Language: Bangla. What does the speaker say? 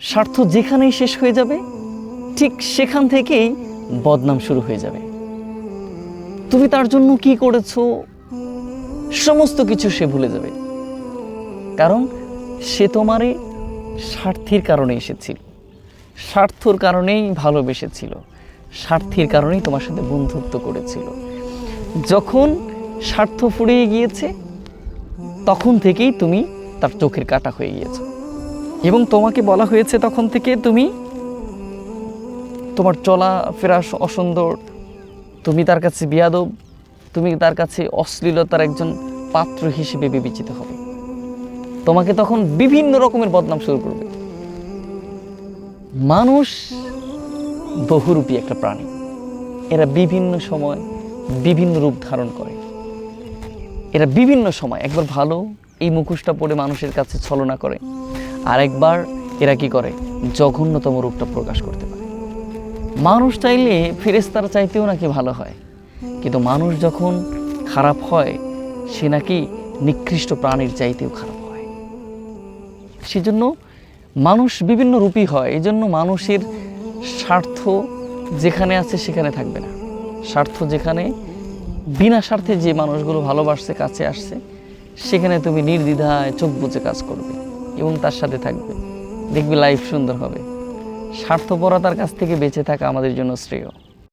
স্বার্থ যেখানেই শেষ হয়ে যাবে, ঠিক সেখান থেকেই বদনাম শুরু হয়ে যাবে। তুমি তার জন্য কি করেছ, সমস্ত কিছু সে ভুলে যাবে। কারণ সে তোমারে স্বার্থের কারণে এসেছিল। স্বার্থর কারণেই ভালোবেসেছিল। স্বার্থের কারণেই তোমার সাথে বন্ধুত্ব করেছিল। যখন স্বার্থ ফুরিয়ে গিয়েছে, তখন থেকেই তুমি তার চোখের কাটা হয়ে গিয়েছো। এবং তোমাকে বলা হয়েছে তখন থেকে তুমি তোমার চলা ফেরা অসুন্দর। তুমি তার কাছে বিয়াদব, তুমি তার কাছে অশ্লীলতার একজন পাত্র হিসেবে বিবেচিত হবে। তোমাকে তখন বিভিন্ন রকমের বদনাম শুরু করবে। মানুষ বহুরূপী একটা প্রাণী। এরা বিভিন্ন সময় বিভিন্ন রূপ ধারণ করে। এরা বিভিন্ন সময় একবার ভালো এই মুখোশটা পরে মানুষের কাছে ছলনা করে। আর একবার এরা কি করে? জঘন্যতম রূপটা প্রকাশ করতে পারে। মানুষ চাইলে ফেরেস্তারা চাইতেও নাকি ভালো হয়। কিন্তু মানুষ যখন খারাপ হয়, সে নাকি নিকৃষ্ট প্রাণীর চাইতেও খারাপ হয়। সেজন্য মানুষ বিভিন্ন রূপী হয় এই জন্য মানুষের স্বার্থ যেখানে আছে সেখানে থাকবে না। স্বার্থ যেখানে, বিনা স্বার্থে যে মানুষগুলো ভালোবাসছে, কাছে আসছে, সেখানে তুমি নির্দ্বিধায় চোখ বুঝে কাজ করবে। এবং তার সাথে থাকবে। দেখবে লাইফ সুন্দর হবে। স্বার্থপরতার কাছ থেকে বেঁচে থাকা আমাদের জন্য শ্রেয়।